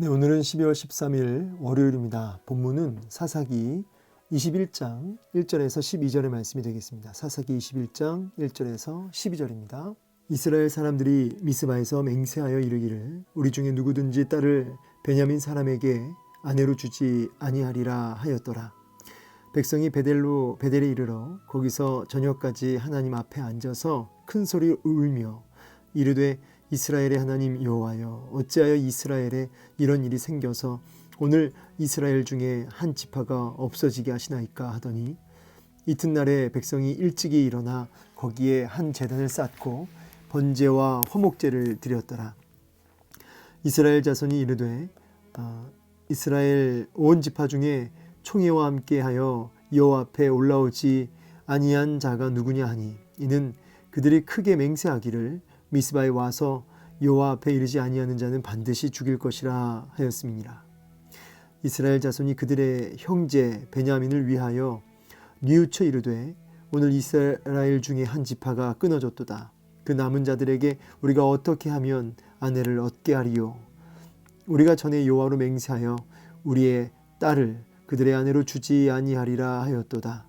네, 오늘은 12월 13일 월요일입니다. 본문은 사사기 21장 1절에서 12절의 말씀이 되겠습니다. 사사기 21장 1절에서 12절입니다. 이스라엘 사람들이 미스바에서 맹세하여 이르기를 우리 중에 누구든지 딸을 베냐민 사람에게 아내로 주지 아니하리라 하였더라. 백성이 베델로 베델에 이르러 거기서 저녁까지 하나님 앞에 앉아서 큰 소리 울며 이르되 이스라엘의 하나님 여호와여 어찌하여 이스라엘에 이런 일이 생겨서 오늘 이스라엘 중에 한 지파가 없어지게 하시나이까 하더니 이튿날에 백성이 일찍이 일어나 거기에 한 제단을 쌓고 번제와 화목제를 드렸더라. 이스라엘 자손이 이르되 아, 이스라엘 온 지파 중에 총회와 함께하여 여호와 앞에 올라오지 아니한 자가 누구냐 하니 이는 그들이 크게 맹세하기를 미스바에 와서 여호와 앞에 이르지 아니하는 자는 반드시 죽일 것이라 하였음이니라. 이스라엘 자손이 그들의 형제 베냐민을 위하여 뉘우쳐 이르되 오늘 이스라엘 중에 한 지파가 끊어졌도다. 그 남은 자들에게 우리가 어떻게 하면 아내를 얻게 하리요? 우리가 전에 여호와로 맹세하여 우리의 딸을 그들의 아내로 주지 아니하리라 하였도다.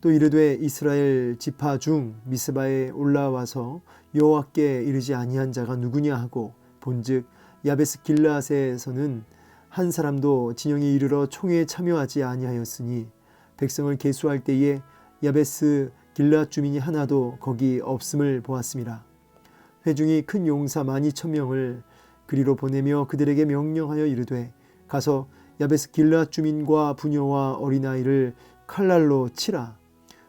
또 이르되 이스라엘 지파 중 미스바에 올라와서 여호와께 이르지 아니한 자가 누구냐 하고 본즉 야베스 길라앗에서는 한 사람도 진영에 이르러 총회에 참여하지 아니하였으니 백성을 계수할 때에 야베스 길라앗 주민이 하나도 거기 없음을 보았음이라 회중이 큰 용사 많이 천 명을 그리로 보내며 그들에게 명령하여 이르되 가서 야베스 길라앗 주민과 부녀와 어린아이를 칼날로 치라.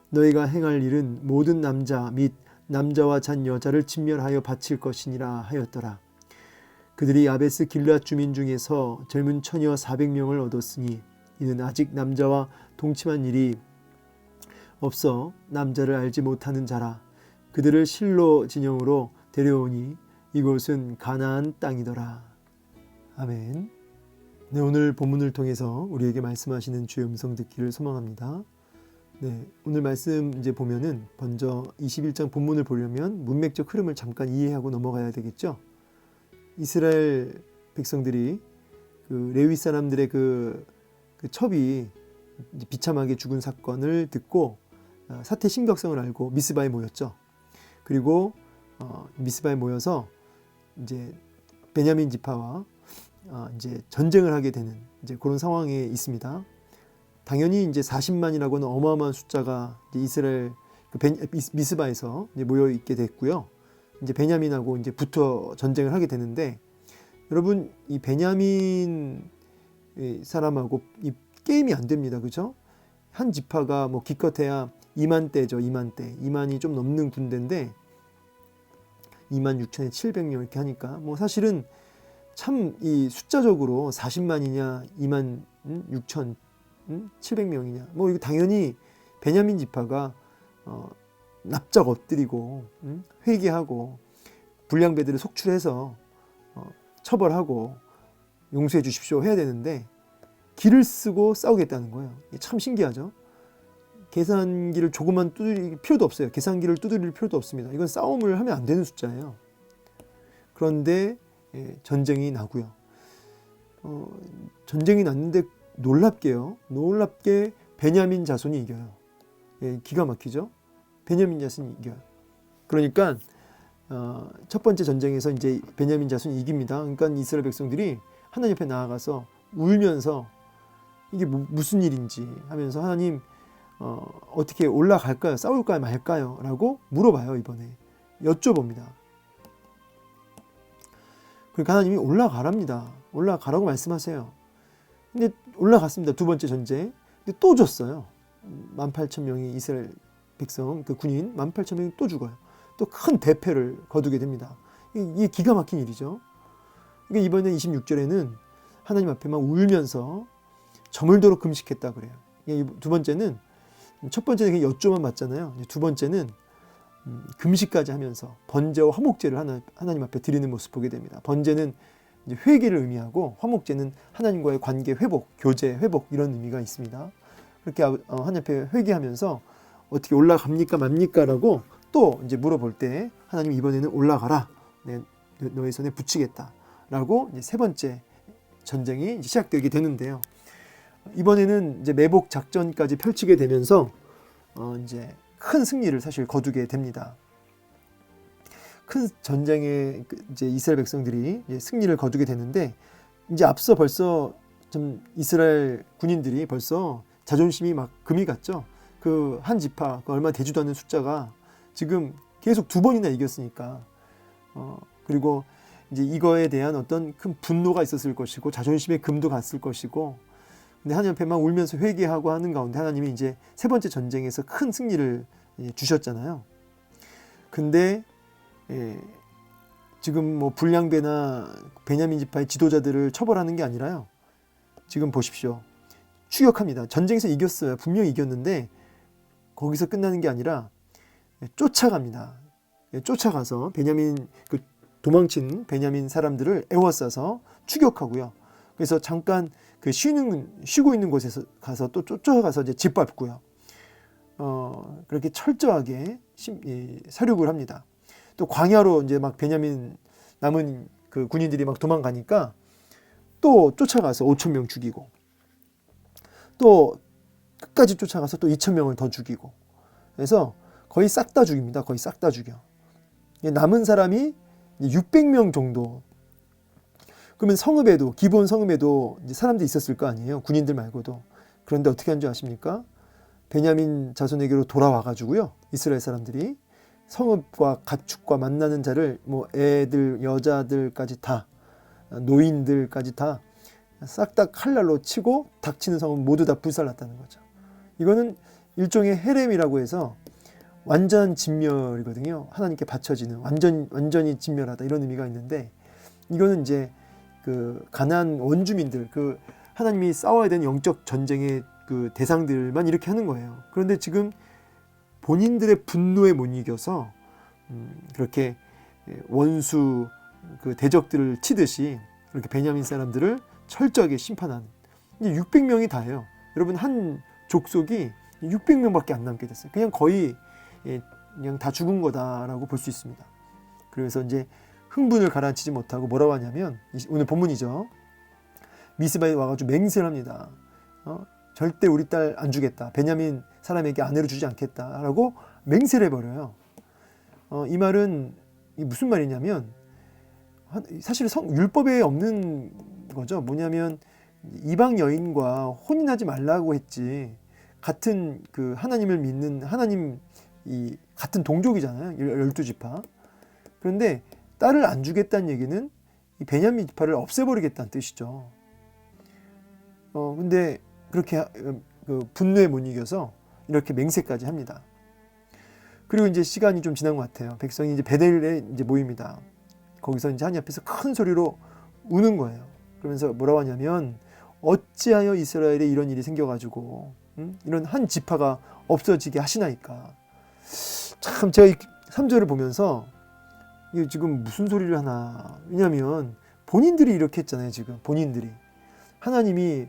너희가 행할 일은 모든 남자 및 남자와 잔 여자를 진멸하여 바칠 것이니라 하였더라. 그들이 야베스 길앗 주민 중에서 젊은 처녀 400명을 얻었으니 이는 아직 남자와 동침한 일이 없어 남자를 알지 못하는 자라. 그들을 실로 진영으로 데려오니 이곳은 가나안 땅이더라. 아멘. 네, 오늘 본문을 통해서 우리에게 말씀하시는 주의 음성 듣기를 소망합니다. 네, 오늘 말씀 이제 보면은 먼저 21장 본문을 보려면 문맥적 흐름을 잠깐 이해하고 넘어가야 되겠죠. 이스라엘 백성들이 그 레위 사람들의 그, 그 첩이 비참하게 죽은 사건을 듣고 어, 사태 심각성을 알고 미스바에 모였죠. 그리고 어, 미스바에 모여서 이제 베냐민 지파와 어, 이제 전쟁을 하게 되는 이제 그런 상황에 있습니다. 당연히 이제 40만이라고는 어마어마한 숫자가 이스라엘 그 베, 미스바에서 모여 있게 됐고요. 이제 베냐민하고 이제 붙어 전쟁을 하게 되는데 여러분 이 베냐민 사람하고 이 게임이 안 됩니다. 그죠? 한 지파가 뭐 기껏해야 2만 대죠. 2만 대. 2만이 좀 넘는 군대인데 2만 6천에 700명 이렇게 하니까 뭐 사실은 참 이 숫자적으로 40만이냐 2만 6천 700명이냐? 뭐 이거 당연히 베냐민 지파가 어, 납작 엎드리고 음? 회개하고 불량배들을 속출해서 어, 처벌하고 용서해 주십시오 해야 되는데 길을 쓰고 싸우겠다는 거예요. 참 신기하죠. 계산기를 조금만 두드릴 필요도 없어요. 계산기를 두드릴 필요도 없습니다. 이건 싸움을 하면 안 되는 숫자예요. 그런데 예, 전쟁이 나고요. 어, 전쟁이 났는데 놀랍게요. 놀랍게 베냐민 자손이 이겨요. 예, 기가 막히죠. 베냐민 자손이 이겨요. 그러니까 어, 첫 번째 전쟁에서 이제 베냐민 자손이 이깁니다. 그러니까 이스라엘 백성들이 하나님 앞에 나아가서 울면서 이게 뭐, 무슨 일인지 하면서 하나님 어, 어떻게 올라갈까요? 싸울까요? 말까요? 라고 물어봐요 이번에 여쭤봅니다. 그러니까 하나님이 올라가랍니다. 올라가라고 말씀하세요. 근데 올라갔습니다. 두 번째 전쟁. 근데 또 졌어요. 18,000명이 이스라엘 백성, 그 군인 18,000명이 또 죽어요. 또 큰 대패를 거두게 됩니다. 이게 기가 막힌 일이죠. 그러니까 이번에 26절에는 하나님 앞에 막 울면서 저물도록 금식했다 그래요. 두 번째는 첫 번째는 여쭤만 맞잖아요. 두 번째는 음, 금식까지 하면서 번제와 화목제를 하나, 하나님 앞에 드리는 모습 보게 됩니다. 번제는 회개를 의미하고 화목제는 하나님과의 관계 회복, 교제 회복 이런 의미가 있습니다. 그렇게 어, 하나님 앞에 회개하면서 어떻게 올라갑니까 맙니까라고 또 이제 물어볼 때 하나님 이번에는 올라가라 내 너의 손에 붙이겠다라고 세 번째 전쟁이 시작되게 되는데요. 이번에는 이제 매복 작전까지 펼치게 되면서 어 이제 큰 승리를 사실 거두게 됩니다. 큰 전쟁에 그 이제 이스라엘 백성들이 승리를 거두게 되는데 이제 앞서 벌써 좀 이스라엘 군인들이 벌써 자존심이 막 금이 갔죠. 그 한 지파 그 얼마 되지도 않는 숫자가 지금 계속 두 번이나 이겼으니까 어 그리고 이제 이거에 대한 어떤 큰 분노가 있었을 것이고 자존심의 금도 갔을 것이고 근데 하나님 앞에 막 울면서 회개하고 하는 가운데 하나님이 이제 세 번째 전쟁에서 큰 승리를 예, 주셨잖아요. 근데 예, 지금 뭐 불량배나 베냐민 지파의 지도자들을 처벌하는 게 아니라요. 지금 보십시오. 추격합니다. 전쟁에서 이겼어요. 분명히 이겼는데 거기서 끝나는 게 아니라 예, 쫓아갑니다. 예, 쫓아가서 베냐민 그 도망친 베냐민 사람들을 애워싸서 추격하고요. 그래서 잠깐 그 쉬는 쉬고 있는 곳에서 가서 또 쫓아가서 이제 짓밟고요. 어, 그렇게 철저하게 심, 이, 사륙을 합니다. 또 광야로 이제 막 베냐민 남은 그 군인들이 막 도망가니까 또 쫓아가서 5천 명 죽이고 또 끝까지 쫓아가서 또 2천 명을 더 죽이고 그래서 거의 싹 다 죽입니다. 거의 싹 다 죽여. 남은 사람이 600명 정도. 그러면 성읍에도 기본 성읍에도 사람들이 있었을 거 아니에요. 군인들 말고도. 그런데 어떻게 한 줄 아십니까? 베냐민 자손에게로 돌아와 가지고요. 이스라엘 사람들이 성읍과 가축과 만나는 자를 뭐 애들, 여자들까지 다 노인들까지 다 싹 다 칼날로 치고 닥치는 성은 모두 다 불살랐다는 거죠. 이거는 일종의 헤렘이라고 해서 완전 진멸이거든요. 하나님께 바쳐지는 완전 완전히 진멸하다 이런 의미가 있는데 이거는 이제 그 가난 원주민들 그 하나님이 싸워야 되는 영적 전쟁의 그 대상들만 이렇게 하는 거예요. 그런데 지금 본인들의 분노에 못 이겨서 음, 그렇게 원수 그 대적들을 치듯이 그렇게 베냐민 사람들을 철저하게 심판하는 이제 600명이 다예요. 여러분 한 족속이 600명밖에 안 남게 됐어요. 그냥 거의 예, 그냥 다 죽은 거다라고 볼 수 있습니다. 그래서 이제 흥분을 가라앉히지 못하고 뭐라고 하냐면 오늘 본문이죠. 미스바에 와가지고 맹세를 합니다. 어? 절대 우리 딸 안 주겠다. 베냐민 사람에게 아내를 주지 않겠다라고 맹세를 해버려요. 어, 이 말은 무슨 말이냐면 사실 성 율법에 없는 거죠. 뭐냐면 이방 여인과 혼인하지 말라고 했지. 같은 그 하나님을 믿는 하나님 이 같은 동족이잖아요. 열두 지파. 그런데 딸을 안 주겠다는 얘기는 이 베냐민 지파를 없애버리겠다는 뜻이죠. 어 근데 그렇게 그 분노에 못 이겨서 이렇게 맹세까지 합니다. 그리고 이제 시간이 좀 지난 것 같아요. 백성이 이제 베델에 이제 모입니다. 거기서 이제 하나님 앞에서 큰 소리로 우는 거예요. 그러면서 뭐라고 하냐면 어찌하여 이스라엘에 이런 일이 생겨가지고 음? 이런 한 지파가 없어지게 하시나이까. 참 제가 이 3절을 보면서 이게 지금 무슨 소리를 하나. 왜냐하면 본인들이 이렇게 했잖아요. 지금 본인들이 하나님이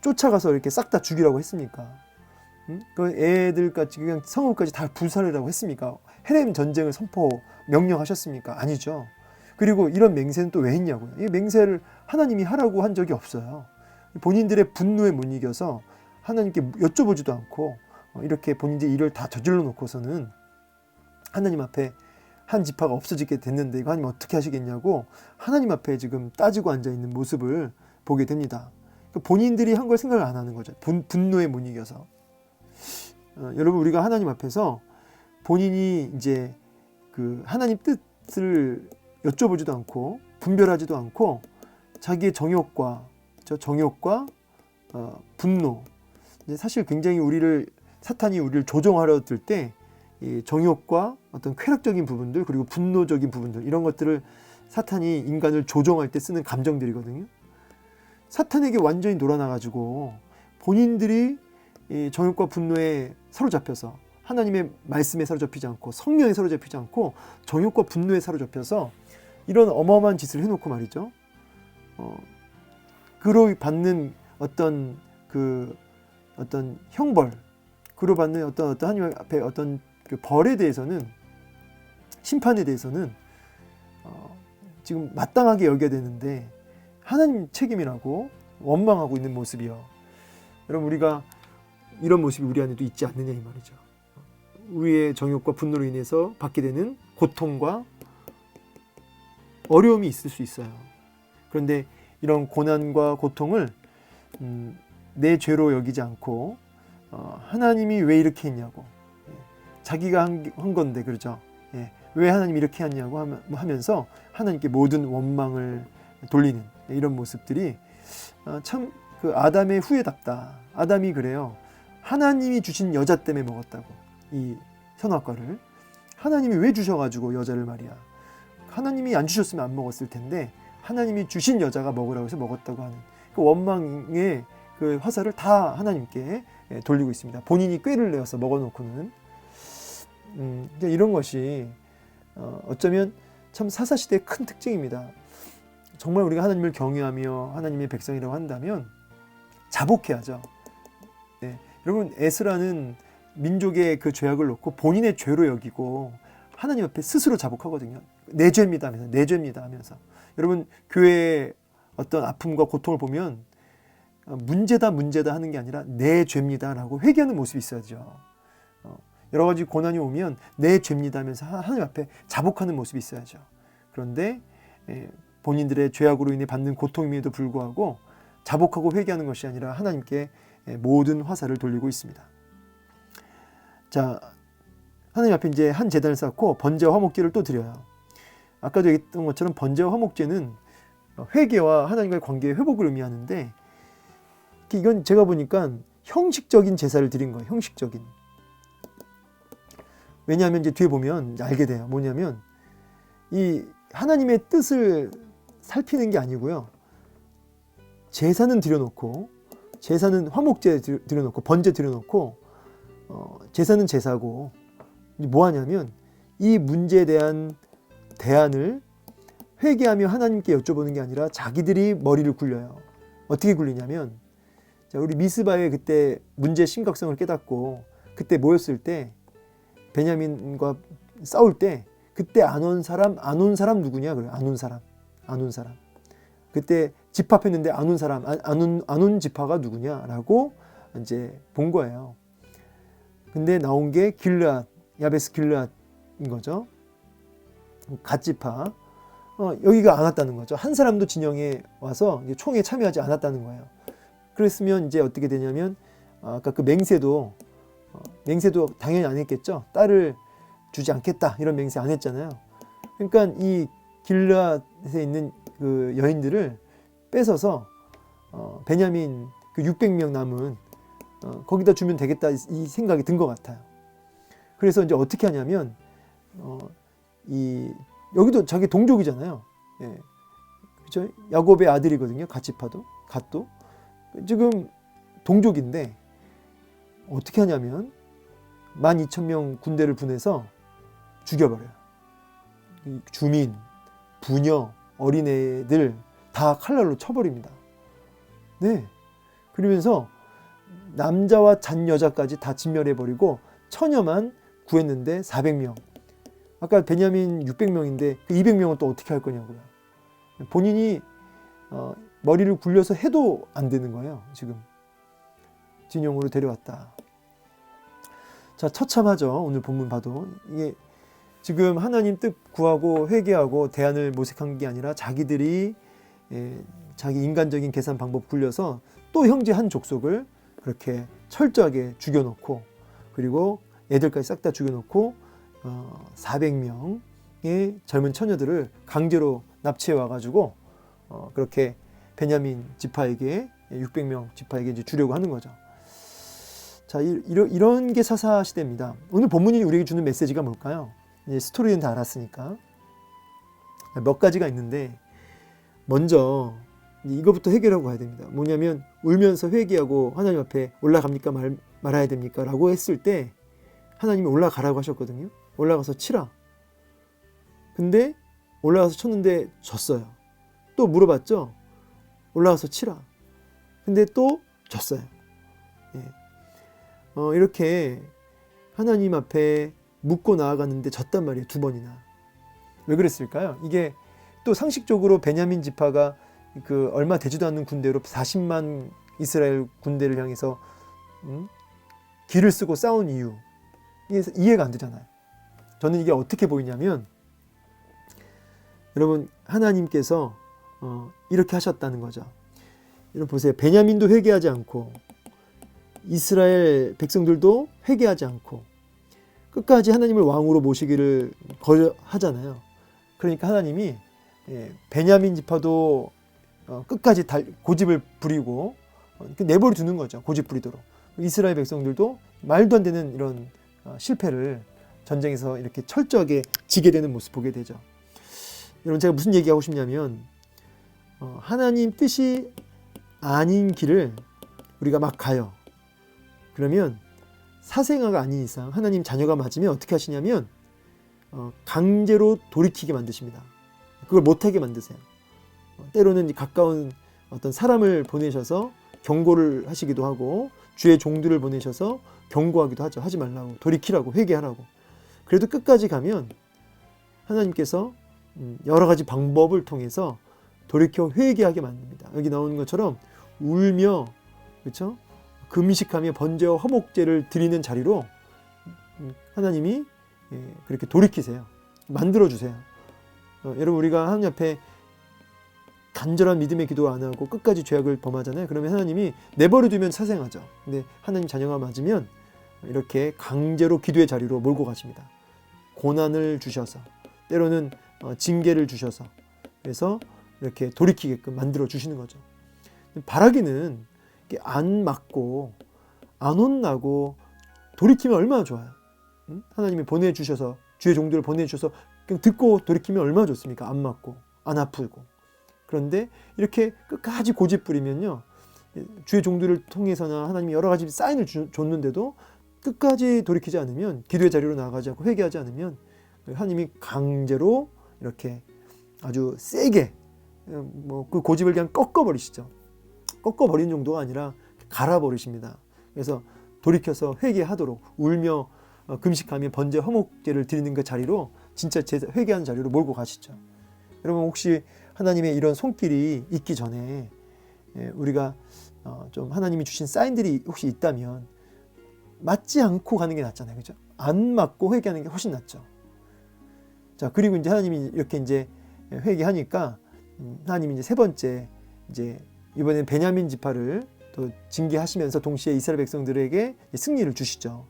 쫓아가서 이렇게 싹 다 죽이라고 했습니까? 음? 그 애들까지 그냥 성읍까지 다 불살이라고 했습니까? 헤렘 전쟁을 선포 명령하셨습니까? 아니죠. 그리고 이런 맹세는 또 왜 했냐고요. 이 맹세를 하나님이 하라고 한 적이 없어요. 본인들의 분노에 못 이겨서 하나님께 여쭤보지도 않고 어, 이렇게 본인들이 일을 다 저질러 놓고서는 하나님 앞에 한 지파가 없어지게 됐는데 이거 하나님 어떻게 하시겠냐고 하나님 앞에 지금 따지고 앉아 있는 모습을 보게 됩니다. 그러니까 본인들이 한 걸 생각을 안 하는 거죠. 분, 분노에 못 이겨서. 어, 여러분 우리가 하나님 앞에서 본인이 이제 그 하나님 뜻을 여쭤보지도 않고 분별하지도 않고 자기의 정욕과 저 정욕과 어, 분노 사실 굉장히 우리를 사탄이 우리를 조종하려 들 때 정욕과 어떤 쾌락적인 부분들 그리고 분노적인 부분들 이런 것들을 사탄이 인간을 조종할 때 쓰는 감정들이거든요. 사탄에게 완전히 놀아나가지고 본인들이 정욕과 분노에 사로잡혀서 하나님의 말씀에 사로잡히지 않고 성령에 사로잡히지 않고 정욕과 분노에 사로잡혀서 이런 어마어마한 짓을 해놓고 말이죠. 어, 그로 받는 어떤 그 어떤 형벌, 그로 받는 어떤 어떤 하나님 앞에 어떤 그 벌에 대해서는 심판에 대해서는 어, 지금 마땅하게 여겨야 되는데 하나님 책임이라고 원망하고 있는 모습이요. 여러분 우리가 이런 모습이 우리 안에도 있지 않느냐 이 말이죠. 우리의 정욕과 분노로 인해서 받게 되는 고통과 어려움이 있을 수 있어요. 그런데 이런 고난과 고통을 음, 내 죄로 여기지 않고 어, 하나님이 왜 이렇게 했냐고 예, 자기가 한, 한 건데 그러죠. 예, 왜 하나님 이렇게 했냐고 하면- 하면서 하나님께 모든 원망을 돌리는 이런 모습들이 어, 참그 아담의 후회답다. 아담이 그래요. 하나님이 주신 여자 때문에 먹었다고 이 선악과를 하나님이 왜 주셔가지고 여자를 말이야. 하나님이 안 주셨으면 안 먹었을 텐데 하나님이 주신 여자가 먹으라고 해서 먹었다고 하는 그 원망의 그 화살을 다 하나님께 예, 돌리고 있습니다. 본인이 꾀를 내어서 먹어놓고는 음, 그러니까 이런 것이 어, 어쩌면 참 사사 시대의 큰 특징입니다. 정말 우리가 하나님을 경외하며 하나님의 백성이라고 한다면 자복해야죠. 네. 여러분 에스라는 민족의 그 죄악을 놓고 본인의 죄로 여기고 하나님 앞에 스스로 자복하거든요. 내 죄입니다 하면서 내 죄입니다 하면서 여러분 교회의 어떤 아픔과 고통을 보면 어, 문제다 문제다 하는 게 아니라 내 죄입니다라고 회개하는 모습이 있어야죠. 어, 여러 가지 고난이 오면 내 죄입니다 하면서 하- 하나님 앞에 자복하는 모습이 있어야죠. 그런데 예, 본인들의 죄악으로 인해 받는 고통임에도 불구하고 자복하고 회개하는 것이 아니라 하나님께 예, 모든 화살을 돌리고 있습니다. 자, 하나님 앞에 이제 한 제단을 쌓고 번제와 화목제를 또 드려요. 아까도 얘기했던 것처럼 번제와 화목제는 회개와 하나님과의 관계의 회복을 의미하는데 이건 제가 보니까 형식적인 제사를 드린 거예요. 형식적인. 왜냐하면 이제 뒤에 보면 알게 돼요. 뭐냐면 이 하나님의 뜻을 살피는 게 아니고요. 제사는 드려놓고 제사는 화목제 드- 드려놓고 번제 드려놓고 어, 제사는 제사고 뭐 하냐면 이 문제에 대한 대안을 회개하며 하나님께 여쭤보는 게 아니라 자기들이 머리를 굴려요. 어떻게 굴리냐면 자, 우리 미스바의 그때 문제 심각성을 깨닫고 그때 모였을 때 베냐민과 싸울 때 그때 안 온 사람 안 온 사람 누구냐? 그래 안 온 사람. 안 온 사람. 그때 집합했는데 안 온 사람 안온 안온 집화가 누구냐라고 이제 본 거예요. 근데 나온 게 길르앗 야베스 길르앗인 거죠. 갓지파 어, 여기가 안 왔다는 거죠. 한 사람도 진영에 와서 총에 참여하지 않았다는 거예요. 그랬으면 이제 어떻게 되냐면 아, 아까 그 맹세도 어, 맹세도 당연히 안 했겠죠. 딸을 주지 않겠다 이런 맹세 안 했잖아요. 그러니까 이 길르앗에 있는 그 여인들을 뺏어서 어, 베냐민 그 600명 남은 어, 거기다 주면 되겠다 이- 이 생각이 든 것 같아요. 그래서 이제 어떻게 하냐면 어, 이 여기도 자기 동족이잖아요. 예. 그죠? 야곱의 아들이거든요. 가치파도 갓도 지금 동족인데 어떻게 하냐면 12,000명 군대를 보내서 죽여버려요. 이 주민, 부녀, 어린애들 다 칼날로 쳐버립니다. 네. 그러면서 남자와 잔 여자까지 다 진멸해버리고 처녀만 구했는데 400명. 아까 베냐민 600명인데 그 200명은 또 어떻게 할 거냐고요. 본인이 어, 머리를 굴려서 해도 안 되는 거예요. 지금 진영으로 데려왔다. 자 처참하죠. 오늘 본문 봐도 이게 지금 하나님 뜻 구하고 회개하고 대안을 모색한 게 아니라 자기들이 예, 자기 인간적인 계산 방법 굴려서 또 형제 한 족속을 그렇게 철저하게 죽여놓고 그리고 애들까지 싹 다 죽여놓고 어, 400명의 젊은 처녀들을 강제로 납치해 와가지고 어, 그렇게 베냐민 지파에게 600명 지파에게 이제 주려고 하는 거죠. 자, 이, 이런, 이런 게 사사 시대입니다. 오늘 본문이 우리에게 주는 메시지가 뭘까요? 이제 스토리는 다 알았으니까 몇 가지가 있는데 먼저 이거부터 해결하고 가야 됩니다. 뭐냐면 울면서 회개하고 하나님 앞에 올라갑니까 말, 말아야 됩니까? 라고 했을 때 하나님이 올라가라고 하셨거든요. 올라가서 치라. 근데 올라가서 쳤는데 졌어요. 또 물어봤죠. 올라가서 치라. 근데 또 졌어요. 예. 어, 이렇게 하나님 앞에 묻고 나아갔는데 졌단 말이에요. 두 번이나. 왜 그랬을까요? 이게 또 상식적으로 베냐민 지파가 그 얼마 되지도 않는 군대로 40만 이스라엘 군대를 향해서 음? 길을 쓰고 싸운 이유 이해가 안 되잖아요. 저는 이게 어떻게 보이냐면 여러분 하나님께서 어, 이렇게 하셨다는 거죠. 여러분 보세요. 베냐민도 회개하지 않고 이스라엘 백성들도 회개하지 않고 끝까지 하나님을 왕으로 모시기를 거하잖아요. 그러니까 하나님이 예, 베냐민 지파도 어, 끝까지 달, 고집을 부리고 어, 내버려 두는 거죠. 고집 부리도록. 이스라엘 백성들도 말도 안 되는 이런 어, 실패를 전쟁에서 이렇게 철저하게 지게 되는 모습 보게 되죠. 여러분 제가 무슨 얘기하고 싶냐면 어, 하나님 뜻이 아닌 길을 우리가 막 가요. 그러면 사생아가 아닌 이상 하나님 자녀가 맞으면 어떻게 하시냐면 어, 강제로 돌이키게 만드십니다. 그걸 못하게 만드세요. 어, 때로는 가까운 어떤 사람을 보내셔서 경고를 하시기도 하고 주의 종들을 보내셔서 경고하기도 하죠. 하지 말라고 돌이키라고 회개하라고. 그래도 끝까지 가면 하나님께서 음, 여러 가지 방법을 통해서 돌이켜 회개하게 만듭니다. 여기 나오는 것처럼 울며 그렇죠? 금식하며 번제와 화목제를 드리는 자리로 음, 하나님이 예, 그렇게 돌이키세요. 만들어 주세요. 어, 여러분 우리가 하나님 앞에 간절한 믿음의 기도 안 하고 끝까지 죄악을 범하잖아요. 그러면 하나님이 내버려 두면 사생하죠. 근데 하나님 자녀가 맞으면 이렇게 강제로 기도의 자리로 몰고 가십니다. 고난을 주셔서 때로는 어, 징계를 주셔서 그래서 이렇게 돌이키게끔 만들어 주시는 거죠. 바라기는 안 맞고 안 혼나고 돌이키면 얼마나 좋아요. 응? 하나님이 보내주셔서 주의 종들을 보내주셔서 듣고 돌이키면 얼마나 좋습니까? 안 맞고 안 아프고 그런데 이렇게 끝까지 고집 부리면요 주의 종들을 통해서나 하나님이 여러 가지 사인을 주, 줬는데도 끝까지 돌이키지 않으면 기도의 자리로 나가지 않고 회개하지 않으면 하나님이 강제로 이렇게 아주 세게 뭐 그 고집을 그냥 꺾어버리시죠. 꺾어버린 정도가 아니라 갈아버리십니다. 그래서 돌이켜서 회개하도록 울며 어, 금식하며 번제 허목제를 드리는 그 자리로 진짜 회개하는 자리로 몰고 가시죠. 여러분 혹시 하나님의 이런 손길이 있기 전에 예, 우리가 어, 좀 하나님이 주신 사인들이 혹시 있다면 맞지 않고 가는 게 낫잖아요. 그죠? 안 맞고 회개하는 게 훨씬 낫죠. 자, 그리고 이제 하나님이 이렇게 이제 회개하니까 음, 하나님이 이제 세 번째 이제 이번엔 베냐민 지파를 또 징계하시면서 동시에 이스라엘 백성들에게 승리를 주시죠.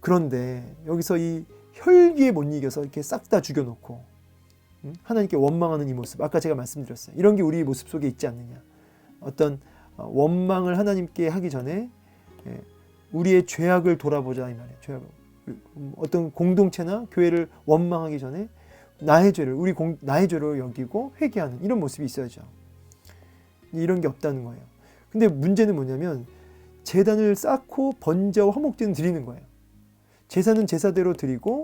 그런데 여기서 이 혈기에 못 이겨서 이렇게 싹 다 죽여놓고 음, 하나님께 원망하는 이 모습 아까 제가 말씀드렸어요. 이런 게 우리 모습 속에 있지 않느냐. 어떤 어, 원망을 하나님께 하기 전에 예, 우리의 죄악을 돌아보자 이 말이에요. 죄악을. 음, 어떤 공동체나 교회를 원망하기 전에 나의 죄를 우리 공, 나의 죄로 여기고 회개하는 이런 모습이 있어야죠. 이런 게 없다는 거예요. 근데 문제는 뭐냐면 재단을 쌓고 번제와 화목제는 드리는 거예요. 제사는 제사대로 드리고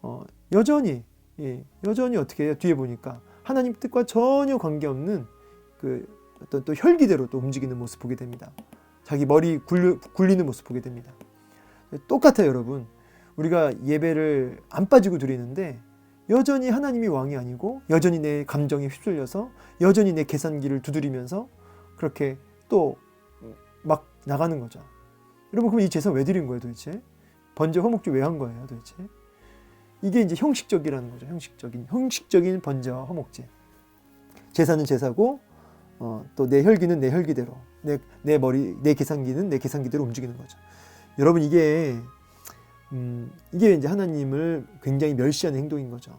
어, 여전히 예, 여전히 어떻게 해요? 뒤에 보니까 하나님 뜻과 전혀 관계없는 그 어떤 또 혈기대로 또 움직이는 모습 보게 됩니다. 자기 머리 굴리, 굴리는 모습 보게 됩니다. 똑같아요, 여러분. 우리가 예배를 안 빠지고 드리는데 여전히 하나님이 왕이 아니고 여전히 내 감정에 휩쓸려서 여전히 내 계산기를 두드리면서 그렇게 또 막 나가는 거죠. 여러분 그럼 이 제사 왜 드린 거예요 도대체? 번제 화목제 왜한 거예요 도대체? 이게 이제 형식적이라는 거죠. 형식적인 형식적인 번제와 화목제. 제사는 제사고 어, 또 내 혈기는 내 혈기대로 내, 내 머리 내 계산기는 내 계산기대로 움직이는 거죠. 여러분 이게 음, 이게 이제 하나님을 굉장히 멸시하는 행동인 거죠.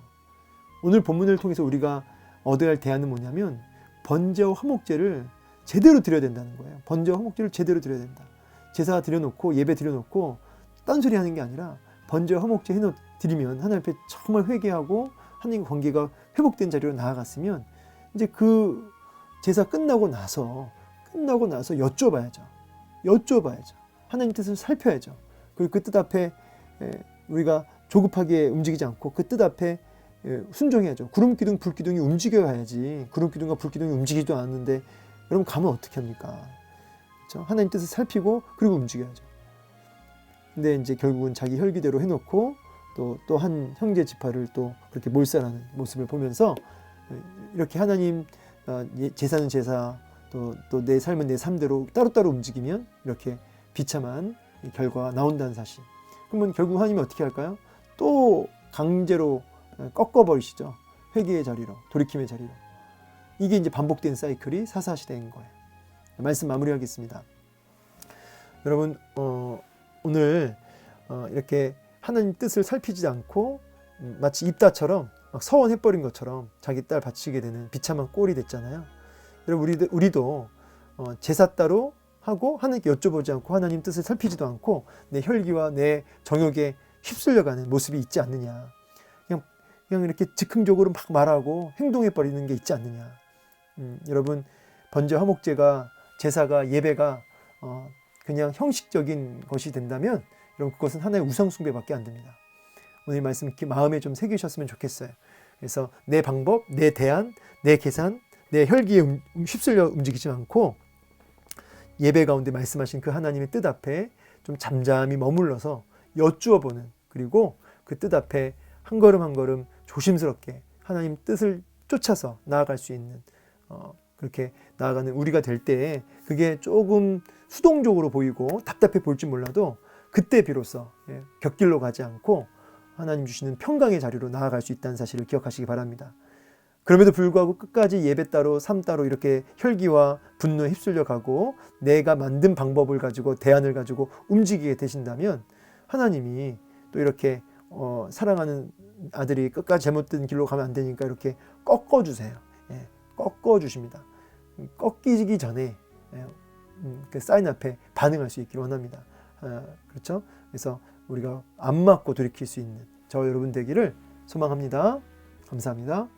오늘 본문을 통해서 우리가 얻어야 할 대안은 뭐냐면 번제와 화목제를 제대로 드려야 된다는 거예요. 번제와 화목제를 제대로 드려야 된다. 제사 드려놓고 예배 드려놓고 딴소리 하는 게 아니라 번제와 화목제 해놓 드리면 하나님 앞에 정말 회개하고 하나님 관계가 회복된 자리로 나아갔으면 이제 그 제사 끝나고 나서 끝나고 나서 여쭤봐야죠. 여쭤봐야죠. 하나님 뜻을 살펴야죠. 그리고 그 뜻 앞에 우리가 조급하게 움직이지 않고 그 뜻 앞에 순종해야죠. 구름 기둥, 불 기둥이 움직여 가야지. 구름 기둥과 불 기둥이 움직이지도 않는데 여러분 가면 어떻게 합니까? 그렇죠? 하나님 뜻을 살피고 그리고 움직여야죠. 근데 이제 결국은 자기 혈기대로 해놓고 또 또 한 형제 지파를 또 그렇게 몰살하는 모습을 보면서 이렇게 하나님 어, 예- 제사는 제사 또 또 내 삶은 내 삶대로 따로따로 움직이면 이렇게 비참한 이 결과가 나온다는 사실. 그러면 결국 하나님이 어떻게 할까요? 또 강제로 어, 꺾어버리시죠. 회개의 자리로, 돌이킴의 자리로. 이게 이제 반복된 사이클이 사사시대인 거예요. 말씀 마무리하겠습니다. 여러분 어, 오늘 어, 이렇게 하나님 뜻을 살피지 않고 음, 마치 입다처럼 막 서원해버린 것처럼 자기 딸 바치게 되는 비참한 꼴이 됐잖아요. 여러분 우리도, 우리도 어, 제사 따로 하고 하나님께 여쭤보지 않고 하나님 뜻을 살피지도 않고 내 혈기와 내 정욕에 휩쓸려가는 모습이 있지 않느냐. 그냥 그냥 이렇게 즉흥적으로 막 말하고 행동해 버리는 게 있지 않느냐. 음, 여러분 번제 화목제가 제사가 예배가 어, 그냥 형식적인 것이 된다면 여러분 그것은 하나의 우상 숭배밖에 안 됩니다. 오늘 이 말씀 마음에 좀 새기셨으면 좋겠어요. 그래서 내 방법, 내 대안, 내 계산, 내 혈기에 움- 휩쓸려 움직이지 않고 예배 가운데 말씀하신 그 하나님의 뜻 앞에 좀 잠잠히 머물러서 여쭈어 보는 그리고 그 뜻 앞에 한 걸음 한 걸음 조심스럽게 하나님 뜻을 쫓아서 나아갈 수 있는 어, 그렇게 나아가는 우리가 될 때에 그게 조금 수동적으로 보이고 답답해 보일지 몰라도 그때 비로소 예, 곁길로 가지 않고 하나님 주시는 평강의 자리로 나아갈 수 있다는 사실을 기억하시기 바랍니다. 그럼에도 불구하고 끝까지 예배 따로 삶 따로 이렇게 혈기와 분노에 휩쓸려 가고 내가 만든 방법을 가지고 대안을 가지고 움직이게 되신다면 하나님이 또 이렇게 어, 사랑하는 아들이 끝까지 잘못된 길로 가면 안 되니까 이렇게 꺾어 주세요. 예, 꺾어 주십니다. 음, 꺾이기 전에 예, 음, 그 사인 앞에 반응할 수 있기를 원합니다. 아, 그렇죠? 그래서 우리가 안 맞고 돌이킬 수 있는 저 여러분 되기를 소망합니다. 감사합니다.